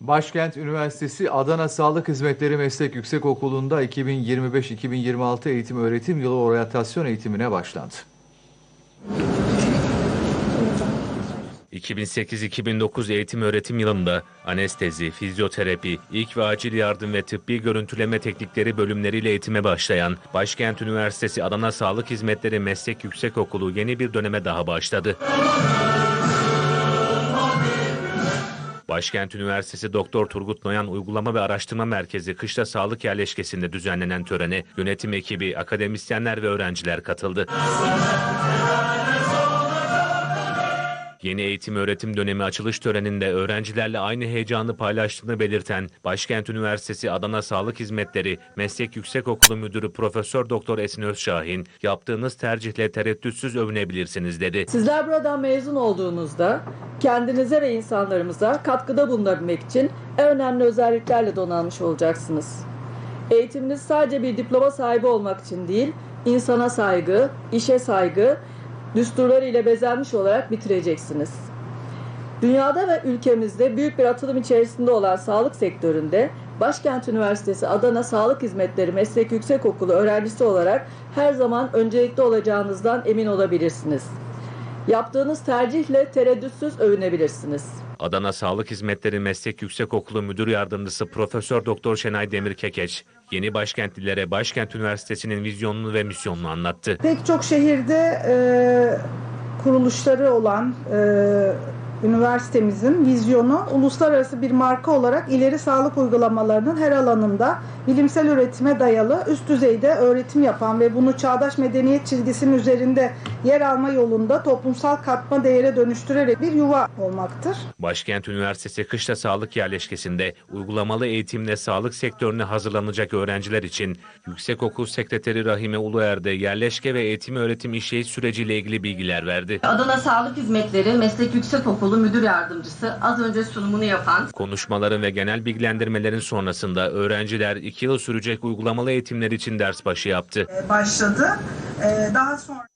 Başkent Üniversitesi Adana Sağlık Hizmetleri Meslek Yüksekokulu'nda 2025-2026 eğitim öğretim yılı oryantasyon eğitimine başlandı. 2008-2009 eğitim öğretim yılında anestezi, fizyoterapi, ilk ve acil yardım ve tıbbi görüntüleme teknikleri bölümleriyle eğitime başlayan Başkent Üniversitesi Adana Sağlık Hizmetleri Meslek Yüksekokulu yeni bir döneme daha başladı. Başkent Üniversitesi Doktor Turgut Noyan Uygulama ve Araştırma Merkezi Kışla Sağlık Yerleşkesi'nde düzenlenen törene yönetim ekibi, akademisyenler ve öğrenciler katıldı. Yeni eğitim öğretim dönemi açılış töreninde öğrencilerle aynı heyecanı paylaştığını belirten Başkent Üniversitesi Adana Sağlık Hizmetleri Meslek Yüksekokulu Müdürü Profesör Doktor Esin Özşahin, yaptığınız tercihle tereddütsüz övünebilirsiniz dedi. Sizler buradan mezun olduğunuzda kendinize ve insanlarımıza katkıda bulunabilmek için en önemli özelliklerle donanmış olacaksınız. Eğitiminiz sadece bir diploma sahibi olmak için değil, insana saygı, işe saygı, düsturları ile bezenmiş olarak bitireceksiniz. Dünyada ve ülkemizde büyük bir atılım içerisinde olan sağlık sektöründe Başkent Üniversitesi Adana Sağlık Hizmetleri Meslek Yüksekokulu öğrencisi olarak her zaman öncelikli olacağınızdan emin olabilirsiniz. Yaptığınız tercihle tereddütsüz övünebilirsiniz. Adana Sağlık Hizmetleri Meslek Yüksekokulu Müdür Yardımcısı Profesör Doktor Şenay Demir Kekeç, yeni başkentlilere Başkent Üniversitesi'nin vizyonunu ve misyonunu anlattı. Pek çok şehirde e, kuruluşları olan e, üniversitemizin vizyonu uluslararası bir marka olarak ileri sağlık uygulamalarının her alanında bilimsel üretime dayalı üst düzeyde öğretim yapan ve bunu çağdaş medeniyet çizgisinin üzerinde yer alma yolunda toplumsal katma değere dönüştürerek bir yuva olmaktır. Başkent Üniversitesi Kışla Sağlık Yerleşkesi'nde uygulamalı eğitimle sağlık sektörüne hazırlanacak öğrenciler için Yüksekokul Sekreteri Rahime Uluer'de yerleşke ve eğitim öğretim işleyiş süreciyle ilgili bilgiler verdi. Adana Sağlık Hizmetleri Meslek Yüksekokulu Müdür Yardımcısı az önce sunumunu yapan Konuşmaların ve genel bilgilendirmelerin sonrasında öğrenciler iki yıl sürecek uygulamalı eğitimler için ders başı yaptı. başladı. Daha sonra